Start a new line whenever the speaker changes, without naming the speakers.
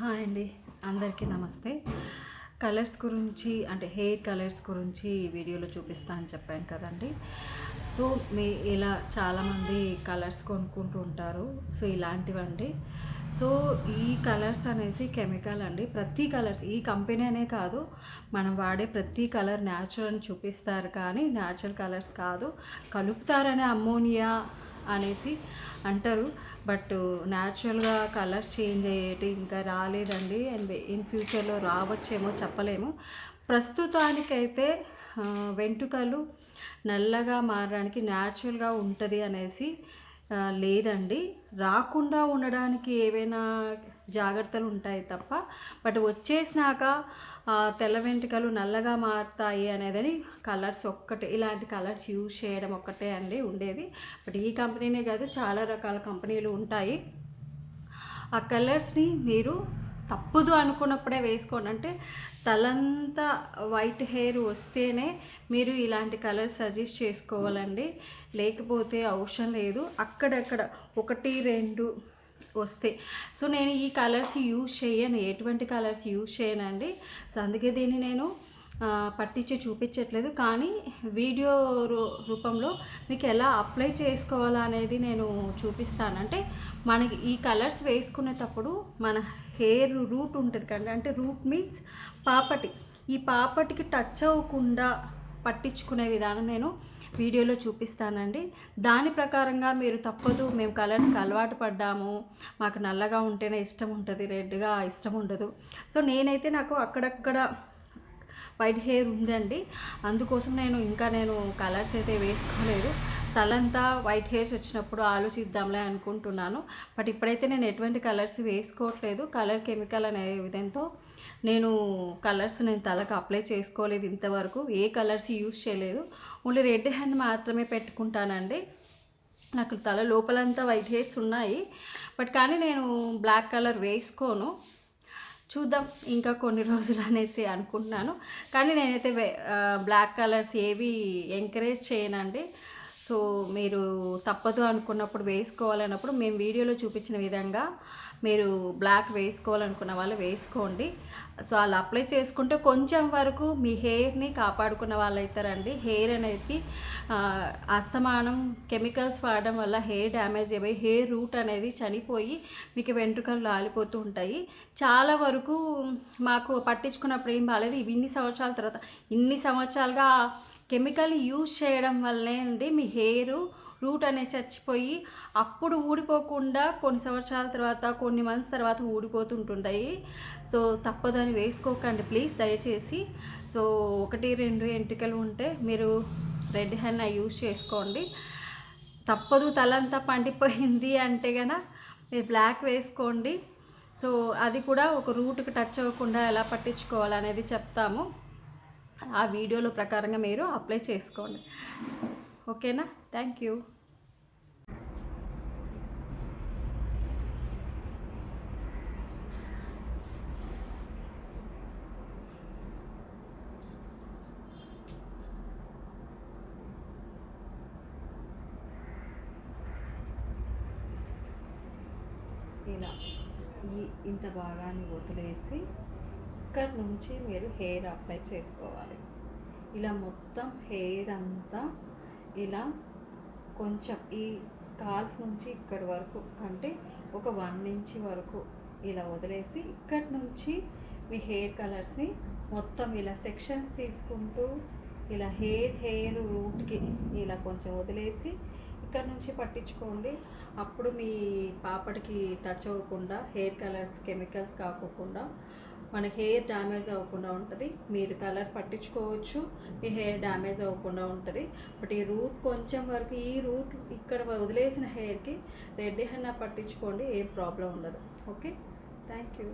Hi అండి అందరికీ నమస్తే. కలర్స్ గురించి అంటే హెయిర్ కలర్స్ గురించి వీడియోలో చూపిస్తా అని చెప్పాను కదండి. సో మీ ఇలా చాలామంది కలర్స్ కొనుక్కుంటూ ఉంటారు. సో ఇలాంటివండి. సో ఈ కలర్స్ అనేసి కెమికల్ అండి. ప్రతి కలర్స్ ఈ కంపెనీ అనే కాదు. మనం వాడే ప్రతి కలర్ న్యాచురల్ అని చూపిస్తారు కానీ న్యాచురల్ కలర్స్ కాదు. కలుపుతారనే అమ్మోనియా అనేసి అంటారు. బట్ న్యాచురల్గా కలర్ చేంజ్ అయ్యేటి ఇంకా రాలేదండి. అండ్ ఇన్ ఫ్యూచర్లో రావచ్చేమో చెప్పలేము. ప్రస్తుతానికైతే వెంట్రుకలు నల్లగా మారడానికి న్యాచురల్గా ఉంటుంది అనేసి లేదండి. రాకుండా ఉండడానికి ఏవైనా జాగ్రత్తలు ఉంటాయి తప్ప బట్ వచ్చేసినాక తెల్ల వెంట్రుకలు నల్లగా మారుతాయి అనేది కలర్స్ ఒక్కటే ఇలాంటి కలర్స్ యూజ్ చేయడం ఒక్కటే అండి ఉండేది. బట్ ఈ కంపెనీనే కాదు చాలా రకాల కంపెనీలు ఉంటాయి. ఆ కలర్స్ని మీరు తప్పదు అనుకున్నప్పుడే వేసుకోండి. అంటే తలంతా వైట్ హెయిర్ వస్తేనే మీరు ఇలాంటి కలర్స్ సజెస్ట్ చేసుకోవాలండి. లేకపోతే అవసరం లేదు. అక్కడక్కడ ఒకటి రెండు వస్తాయి సో నేను ఈ కలర్స్ యూజ్ చేయను. ఎటువంటి కలర్స్ యూజ్ చేయనండి. సో అందుకే దీన్ని నేను పట్టించి చూపించట్లేదు. కానీ వీడియో రూ- రూపంలో మీకు ఎలా అప్లై చేసుకోవాలనేది నేను చూపిస్తాను. అంటే మనకి ఈ కలర్స్ వేసుకునేటప్పుడు మన హెయిర్ రూట్ ఉంటుంది కదా అంటే రూట్ మీన్స్ పాపటి. ఈ పాపటికి టచ్ అవ్వకుండా పట్టించుకునే విధానం నేను వీడియోలో చూపిస్తానండి. దాని ప్రకారంగా మీరు తప్పదు మేము కలర్స్కి అలవాటు పడ్డాము మాకు నల్లగా ఉంటేనే ఇష్టం ఉంటుంది రెడ్గా ఇష్టం ఉండదు. సో నేనైతే నాకు అక్కడక్కడ వైట్ హెయిర్ ఉందండి. అందుకోసం నేను ఇంకా నేను కలర్స్ అయితే వేసుకోలేదు. తలంతా వైట్ హెయిర్స్ వచ్చినప్పుడు ఆలోచిద్దాంలే అనుకుంటున్నాను. బట్ ఇప్పుడైతే నేను ఎటువంటి కలర్స్ వేసుకోవట్లేదు. కలర్ కెమికల్ అనే విధంతో నేను కలర్స్ నేను తలకు అప్లై చేసుకోలేదు ఇంతవరకు. ఏ కలర్స్ యూజ్ చేయలేదు. ఓన్లీ రెడ్ హ్యాండ్ మాత్రమే పెట్టుకుంటానండి. నాకు తల లోపలంతా వైట్ హెయిర్స్ ఉన్నాయి. బట్ కానీ నేను బ్లాక్ కలర్ వేసుకోను. చూద్దాం. ఇంకా కొన్ని రోజులు అనేసి అనుకుంటున్నాను. కానీ నేనైతే బ్లాక్ కలర్స్ ఏవి ఎంకరేజ్ చేయనండి. సో మీరు తప్పదు అనుకున్నప్పుడు వేసుకోవాలన్నప్పుడు మేము వీడియోలో చూపించిన విధంగా మీరు బ్లాక్ వేసుకోవాలనుకున్న వాళ్ళు వేసుకోండి. సో అలా అప్లై చేసుకుంటే కొంచెం వరకు మీ హెయిర్ని కాపాడుకున్న వాళ్ళు అవుతారండి హెయిర్ అనేది అస్తమానం కెమికల్స్ వాడడం వల్ల హెయిర్ డ్యామేజ్ అయిపోయి హెయిర్ రూట్ అనేది చనిపోయి మీకు వెంట్రుకలు లాలిపోతూ ఉంటాయి. చాలా వరకు మాకు పట్టించుకున్నప్పుడు ఏం బాగాలేదు ఇవి ఇన్ని సంవత్సరాల తర్వాత ఇన్ని సంవత్సరాలుగా కెమికల్ యూజ్ చేయడం వల్లే అండి మీ హెయిర్ రూట్ అనేది చచ్చిపోయి అప్పుడు ఊడిపోకుండా కొన్ని సంవత్సరాల తర్వాత కొన్ని మంత్స్ తర్వాత ఊడిపోతుంటుంటాయి. సో తప్పదని వేసుకోకండి. ప్లీజ్ దయచేసి. సో ఒకటి రెండు ఎంటికలు ఉంటే మీరు రెడ్ హెన్న యూజ్ చేసుకోండి. తప్పదు తలంతా పండిపోయింది అంటే గన మీరు బ్లాక్ వేసుకోండి. సో అది కూడా ఒక రూట్కి టచ్ అవ్వకుండా ఎలా పట్టించుకోవాలనేది చెప్తాము. ఆ వీడియోలో ప్రకారంగా మీరు అప్లై చేసుకోండి. ఓకేనా? థ్యాంక్ యూ ఇలా ఈ ఇంత భాగాన్ని వదిలేసి ఇక్కడ నుంచి మీరు హెయిర్ అప్లై చేసుకోవాలి. ఇలా మొత్తం హెయిర్ అంతా ఇలా కొంచెం ఈ స్కాల్ఫ్ నుంచి ఇక్కడి వరకు అంటే ఒక వన్ ఇంచ్ వరకు ఇలా వదిలేసి ఇక్కడి నుంచి మీ హెయిర్ కలర్స్ని మొత్తం ఇలా సెక్షన్స్ తీసుకుంటూ ఇలా హెయిర్ హెయిర్ రూట్కి ఇలా కొంచెం వదిలేసి ఇక్కడ నుంచి పట్టించుకోండి. అప్పుడు మీ పాపడికి టచ్ అవ్వకుండా హెయిర్ కలర్స్ కెమికల్స్ కాకోకుండా మన హెయిర్ డ్యామేజ్ అవ్వకుండా ఉంటుంది. మీరు కలర్ పట్టించుకోవచ్చు మీ హెయిర్ డ్యామేజ్ అవ్వకుండా ఉంటుంది. బట్ ఈ రూట్ కొంచెం వరకు ఈ రూట్ ఇక్కడ వదిలేసిన హెయిర్కి రెడ్ హెన్నా పట్టించుకోండి ఏం ప్రాబ్లం ఉండదు. Okay thank you